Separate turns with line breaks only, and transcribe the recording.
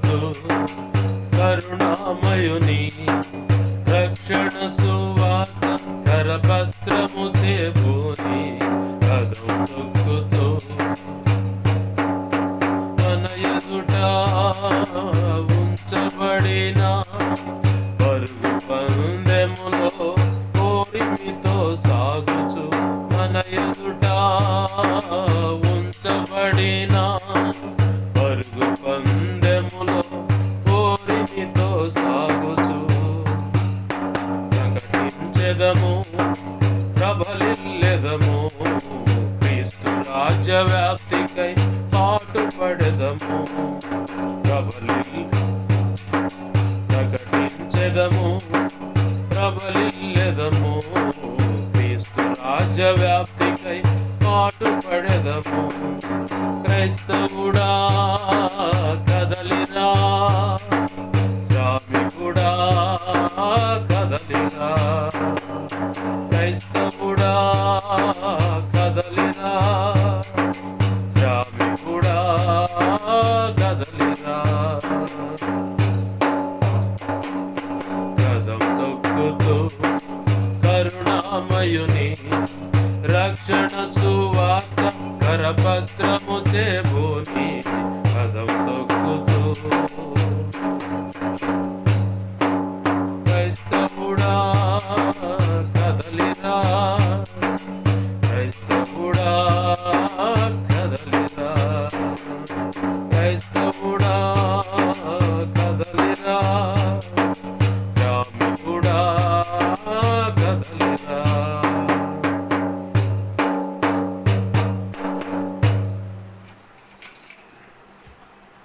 వద్దు కరుణామయుని రక్షణ సువాత కరపత్రము చేబూని కదం తొక్కుతూ ఉంచబడిన పరుగు పందెములో ఓడిమితో సాగుచు తన ఉంచబడిన పరుగు పందె ప్రకటించెదము ప్రబలిల్లెదము. క్రీస్తు రాజ్య వ్యాప్తికై పాటుపడెదము. ప్రబలి ప్రకటించెదము ప్రబలిల్లెదము. క్రీస్తు రాజ్య వ్యాప్తికై పాటుపడెదము. క్రైస్తవుడా కదలిరా. కూడా కదలిరా. మహామయుని రక్షణ సువాత కరపత్రము చేబోని పదం తొక్కుతూ. క్రైస్తవుడా కదలిరా. క్రైస్తవుడా love.